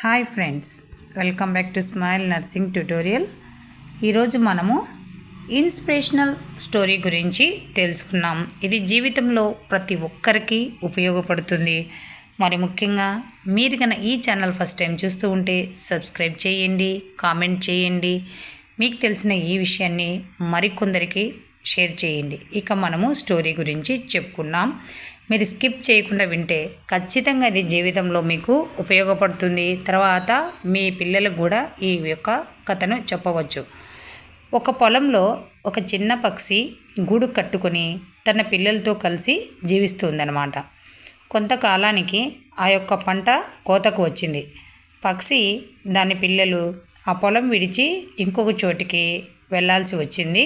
Hi friends welcome back to smile nursing tutorial. ఈరోజు మనము inspirational story గురించి తెలుసుకున్నాం. ఇది జీవితంలో ప్రతి ఒక్కరికి ఉపయోగపడుతుంది. మరి ముఖ్యంగా మీరు కనుక ఈ ఛానల్ ఫస్ట్ టైం చూస్తూ ఉంటే సబ్స్క్రైబ్ చేయండి కామెంట్ చేయండి. మీకు తెలిసిన ఈ విషయాన్ని మరికొందరికి షేర్ చేయండి. ఇక మనము స్టోరీ గురించి చెప్పుకున్నాం మీరు స్కిప్ చేయకుండా వింటే ఖచ్చితంగా ఇది జీవితంలో మీకు ఉపయోగపడుతుంది. తర్వాత మీ పిల్లలకు కూడా ఈ యొక్క కథను చెప్పవచ్చు. ఒక పొలంలో ఒక చిన్న పక్షి గూడు కట్టుకొని తన పిల్లలతో కలిసి జీవిస్తుందన్నమాట. కొంతకాలానికి ఆ యొక్క పంట కోతకు వచ్చింది. పక్షి దాని పిల్లలు ఆ పొలం విడిచి ఇంకొక చోటికి వెళ్ళాల్సి వచ్చింది.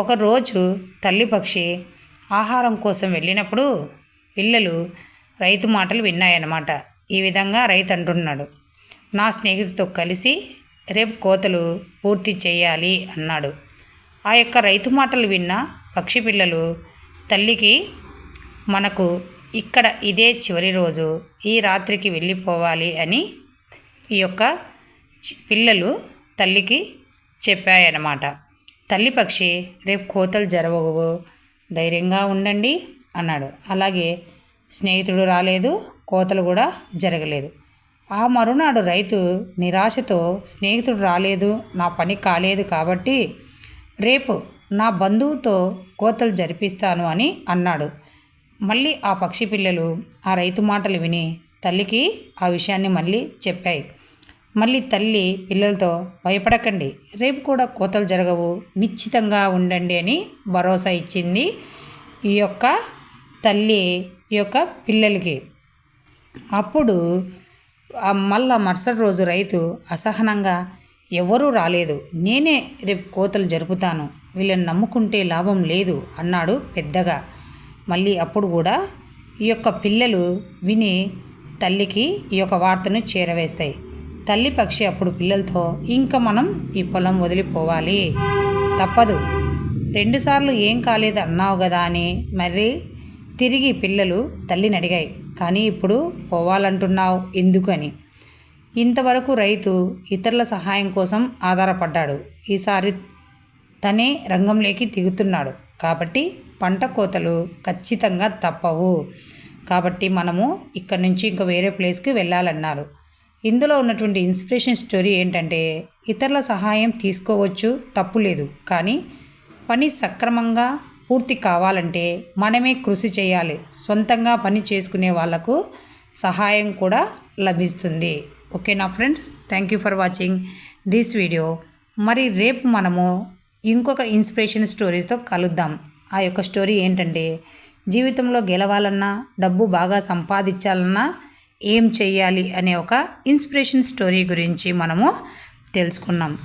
ఒకరోజు తల్లి పక్షి ఆహారం కోసం వెళ్ళినప్పుడు పిల్లలు రైతు మాటలు విన్నాయన్నమాట. ఈ విధంగా రైతు అంటున్నాడు. నా స్నేహితుడితో కలిసి రేపు కోతలు పూర్తి చేయాలి అన్నాడు. ఆ యొక్క రైతు మాటలు విన్న పక్షి పిల్లలు తల్లికి మనకు ఇక్కడ ఇదే చివరి రోజు ఈ రాత్రికి వెళ్ళిపోవాలి అని ఈ యొక్క పిల్లలు తల్లికి చెప్పాయన్నమాట. తల్లి పక్షి రేపు కోతలు జరగవు. ధైర్యంగా ఉండండి అన్నాడు. అలాగే స్నేహితుడు రాలేదు కోతలు కూడా జరగలేదు. ఆ మరునాడు రైతు నిరాశతో స్నేహితుడు రాలేదు నా పని కాలేదు కాబట్టి రేపు నా బంధువుతో కోతలు జరిపిస్తాను అని అన్నాడు. మళ్ళీ ఆ పక్షి పిల్లలు ఆ రైతు మాటలు విని తల్లికి ఆ విషయాన్ని మళ్ళీ చెప్పాయి. మళ్ళీ తల్లి పిల్లలతో భయపడకండి. రేపు కూడా కోతలు జరగవు. నిశ్చితంగా ఉండండి అని భరోసా ఇచ్చింది ఈ యొక్క తల్లి ఈ యొక్క పిల్లలకి. అప్పుడు మళ్ళా మరుసటి రోజు రైతు అసహనంగా ఎవరూ రాలేదు. నేనే రేపు కోతలు జరుపుతాను. వీళ్ళని నమ్ముకుంటే లాభం లేదు అన్నాడు పెద్దగా. మళ్ళీ అప్పుడు కూడా ఈ యొక్క పిల్లలు విని తల్లికి ఈ యొక్క వార్తను చేరవేస్తాయి. తల్లి పక్షి అప్పుడు పిల్లలతో ఇంకా మనం ఈ పొలం వదిలిపోవాలి. తప్పదు. రెండుసార్లు ఏం కాలేదు అన్నావు కదా అని మరి తిరిగి పిల్లలు తల్లిని అడిగాయి. కానీ ఇప్పుడు పోవాలంటున్నావు ఎందుకు అని ఇంతవరకు రైతు ఇతరుల సహాయం కోసం ఆధారపడ్డాడు. ఈసారి తనే రంగంలోకి దిగుతున్నాడు. కాబట్టి పంట కోతలు ఖచ్చితంగా తప్పవు. కాబట్టి మనము ఇక్కడ నుంచి ఇంకా వేరే ప్లేస్కి వెళ్ళాలన్నారు. ఇందులో ఉన్నటువంటి ఇన్స్పిరేషన్ స్టోరీ ఏంటంటే ఇతరుల సహాయం తీసుకోవచ్చు తప్పు లేదు. కానీ పని సక్రమంగా పూర్తి కావాలంటే మనమే కృషి చేయాలి. సొంతంగా పని చేసుకునే వాళ్ళకు సహాయం కూడా లభిస్తుంది. ఓకేనా friends? Thank you for watching this video. మరి రేపు మనము ఇంకొక ఇన్స్పిరేషన్ స్టోరీస్తో కలుద్దాం. ఆ యొక్క స్టోరీ ఏంటంటే జీవితంలో గెలవాలన్నా డబ్బు బాగా సంపాదించాలన్నా ఏం చేయాలి అనే ఒక ఇన్స్పిరేషన్ స్టోరీ గురించి మనము తెలుసుకున్నాం.